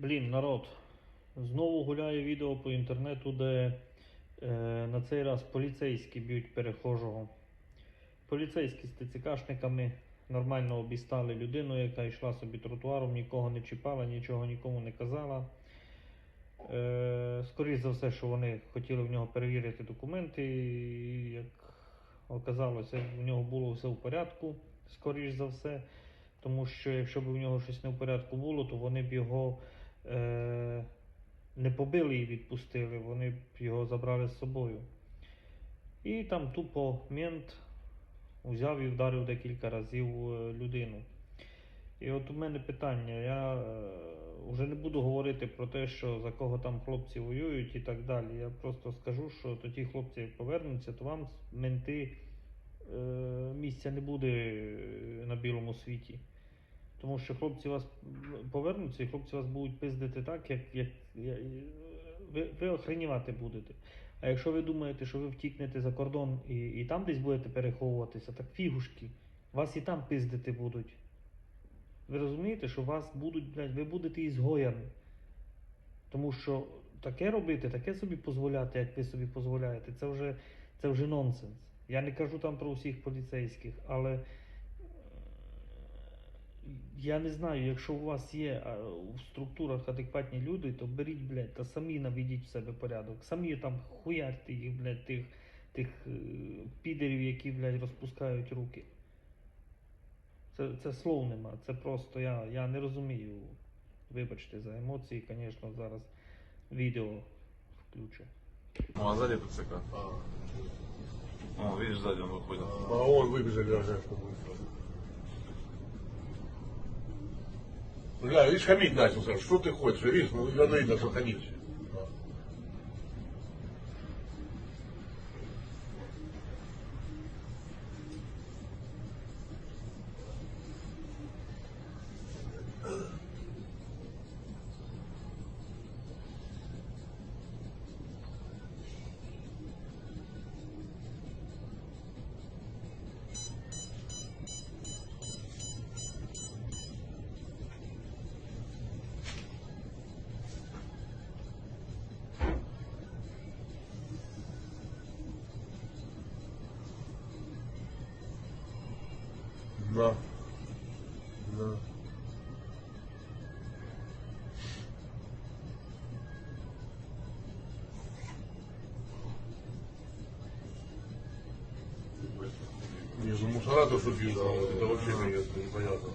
Блін, народ. Знову гуляє відео по інтернету, де е, на цей раз поліцейські б'ють перехожого. Поліцейські з ТЦКшниками нормально обістали людину, яка йшла собі тротуаром, нікого не чіпала, нічого нікому не казала. Е, скоріше за все, що вони хотіли в нього перевірити документи, і як оказалося, в нього було все в порядку, скоріш за все. Тому що якщо б у нього щось не в порядку було, то вони б його не побили і відпустили, вони б його забрали з собою. І там тупо мент взяв і вдарив декілька разів е, людину. І от у мене питання. Я е, вже не буду говорити про те, що за кого там хлопці воюють і так далі. Я просто скажу, що то ті хлопці повернуться, то вам менти е, місця не буде е, на білому світі. Тому що хлопці вас повернуться, і хлопці вас будуть пиздити так, як, як, я- ви, ви охренівати будете. А якщо ви думаєте, що ви втікнете за кордон і, і там десь будете переховуватися, так фігушки, вас і там пиздити будуть. Ви розумієте, що вас будуть, блядь, ви будете ізгоями. Тому що таке робити, таке собі дозволяти, як ви собі дозволяєте, це вже, це вже нонсенс. Я не кажу там про усіх поліцейських, але я не знаю, якщо у вас є а, в структурах адекватні люди, то беріть, блядь, та самі наведіть в себе порядок. Самі там хуярте їх, блядь, тих, тих е, підерів, які, блядь, розпускають руки. Це, це слов нема, це просто я, я не розумію. Вибачте за емоції, звісно, зараз відео включу. Ну, а сзади ТЦК. О, видишь, сзади он выходит. А он выбежали уже. Бля, видишь, хамить начал. Что ты хочешь? Видишь, ну я видно, Да. Да. Не, ну мусора то, что пьют, это вообще непонятно.